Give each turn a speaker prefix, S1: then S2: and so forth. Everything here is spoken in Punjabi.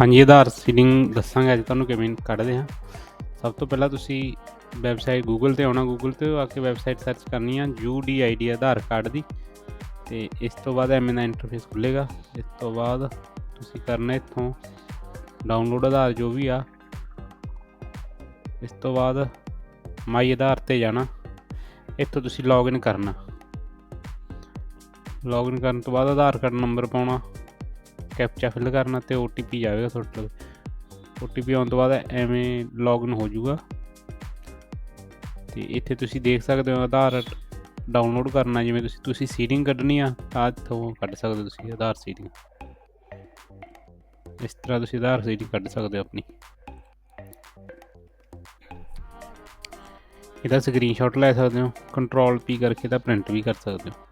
S1: ਹਾਂਜੀ, ਆਧਾਰ ਸੀਡਿੰਗ ਦੱਸਾਂਗੇ ਅੱਜ ਤੁਹਾਨੂੰ ਕਿਵੇਂ ਕੱਢਦੇ ਹਾਂ। ਸਭ ਤੋਂ ਪਹਿਲਾਂ ਤੁਸੀਂ ਵੈਬਸਾਈਟ ਗੂਗਲ ਤੇ ਆਉਣਾ ਗੂਗਲ ਤੇ ਆ ਕੇ ਵੈਬਸਾਈਟ ਸਰਚ ਕਰਨੀ ਆ UDID ਆਧਾਰ ਕਾਰਡ ਦੀ ਤੇ ਇਸ ਤੋਂ ਬਾਅਦ ਐਵੇਂ ਦਾ ਇੰਟਰਫੇਸ ਖੁੱਲੇਗਾ ਇਸ ਤੋਂ ਬਾਅਦ ਤੁਸੀਂ ਕਰਨਾ ਇੱਥੋਂ ਡਾਊਨਲੋਡ ਆਧਾਰ ਜੋ ਵੀ ਆ। ਇਸ ਤੋਂ ਬਾਅਦ ਮਾਈ ਆਧਾਰ ਤੇ ਜਾਣਾ। ਇੱਥੋਂ ਤੁਸੀਂ ਲੌਗਇਨ ਕਰਨਾ। ਲੌਗਇਨ ਕਰਨ ਤੋਂ ਬਾਅਦ ਆਧਾਰ ਕਾਰਡ ਨੰਬਰ ਪਾਉਣਾ। ਕੈਪਚਾ ਫਿਲ ਕਰਨਾ ਤੇ OTP ਜਾਵੇਗਾ ਤੁਹਾਡੇ ਕੋਲ। OTP ਆਉਣ ਤੋਂ ਬਾਅਦ ਐਵੇਂ ਲੌਗਇਨ ਹੋ ਜਾਊਗਾ। ਤੇ ਇੱਥੇ ਤੁਸੀਂ ਦੇਖ ਸਕਦੇ ਹੋ ਆਧਾਰ ਡਾਊਨਲੋਡ ਕਰਨਾ, ਜਿਵੇਂ ਤੁਸੀਂ ਤੁਸੀਂ ਸੀਡਿੰਗ ਕੱਢਣੀ ਆ ਤਾਂ ਇੱਥੋਂ ਕੱਢ ਸਕਦੇ ਹੋ ਤੁਸੀਂ ਆਧਾਰ ਸੀਡਿੰਗ ਇਸ ਤਰ੍ਹਾਂ ਤੁਸੀਂ ਆਧਾਰ ਸੀਡਿੰਗ ਕੱਢ ਸਕਦੇ ਹੋ ਆਪਣੀ। ਇਹਦਾ ਸਕਰੀਨਸ਼ਾਟ ਲੈ ਸਕਦੇ ਹੋ ਕੰਟਰੋਲ ਪੀ ਕਰਕੇ ਇਹਦਾ ਪ੍ਰਿੰਟ ਵੀ ਕਰ ਸਕਦੇ ਹੋ।